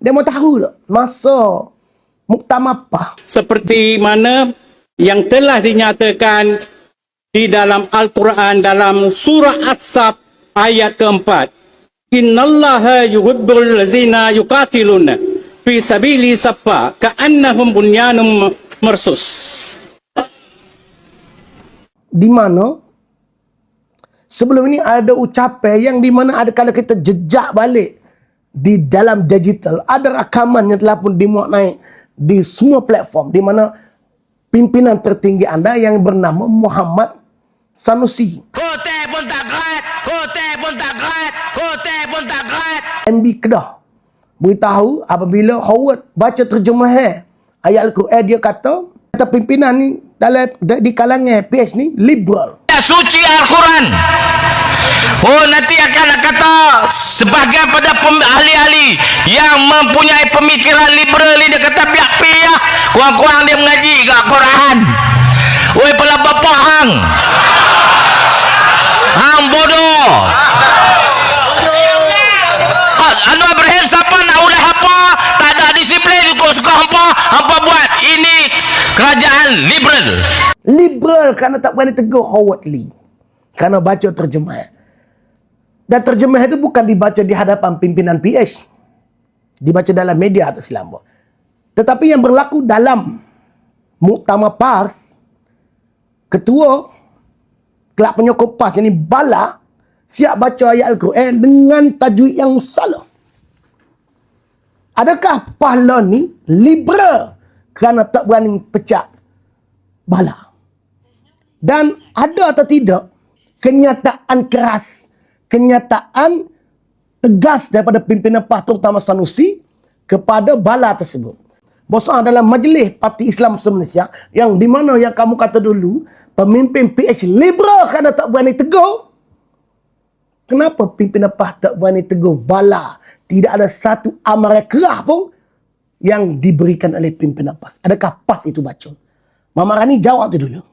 Dia mau tahu tak masa muktamar apa? seperti mana yang telah dinyatakan di dalam Al-Quran dalam surah As-Sab ayat keempat. Innallaha yuhibbul lazina yuqatiluna fi sabili saffa ka'annahum bunyanum marsus. Di mana sebelum ini ada ucapan yang di mana ada kalau kita jejak balik di dalam digital ada rakaman yang telah pun dimuat naik di semua platform di mana pimpinan tertinggi anda yang bernama Muhammad Sanusi Kote pun tak gerat, kote pun tak gerat, kote pun tak gerat. MB Kedah beritahu apabila Howard baca terjemahan ayat Al-Quran dia kata kata pimpinan ni dalam di kalangan PH ni liberal Suci Al-Quran. Oh nanti akan kata sebahagian pada ahli-ahli yang mempunyai pemikiran liberal ni dia kata biak-biak kurang-kurang dia mengaji ke Al-Quran. Woi pala bapak hang. Hang bodoh. Ah, Anu Ibrahim siapa nak ulah apa? Tak ada disiplin ikut suka hampa. Hampa buat ini kerajaan liberal. liberal kerana tak berani tegur Howard Lee kerana baca terjemahan dan terjemahan itu bukan dibaca di hadapan pimpinan PH dibaca dalam media atas Islam tetapi yang berlaku dalam muktamar PARS ketua kelab penyokong PARS ini Bala siap baca ayat Al-Quran dengan tajwid yang salah. Adakah pahlawan ni liberal kerana tak berani pecah bala. Dan ada atau tidak kenyataan keras, kenyataan tegas daripada pimpinan PAS terutama Sanusi kepada bala tersebut. Bosan dalam majlis Parti Islam Malaysia yang di mana yang kamu kata dulu pemimpin PH liberal kerana tak berani tegur. Kenapa pimpinan PAS tak berani tegur bala? Tidak ada satu amaran kerah pun yang diberikan oleh pimpinan PAS. Adakah PAS itu baca? Mama Rani jawab tu dulu.